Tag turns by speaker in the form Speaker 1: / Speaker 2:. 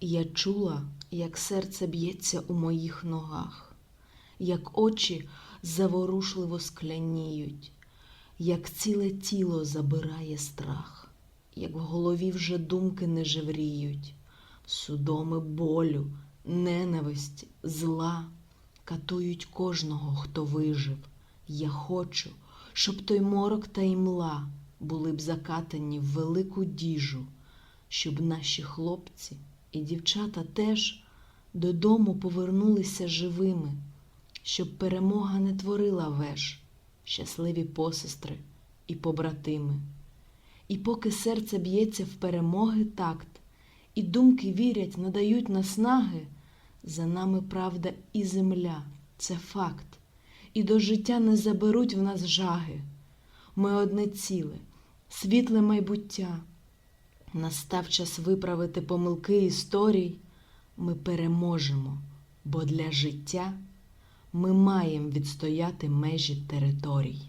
Speaker 1: Я чула, як серце б'ється у моїх ногах, як очі заворушливо скляніють, як ціле тіло забирає страх, як в голові вже думки не жевріють, судоми болю, ненависті, зла катують кожного, хто вижив. Я хочу, щоб той морок та імла були б закатані в велику діжу, щоб наші хлопці і дівчата теж додому повернулися живими, щоб перемога не творила веж, щасливі посестри і побратими. І поки серце б'ється в перемоги такт, і думки вірять, надають наснаги, за нами правда і земля, це факт, і до життя не заберуть в нас жаги. Ми одне ціле, світле майбуття. Настав час виправити помилки історій. Ми переможемо, бо для життя ми маємо відстояти межі територій.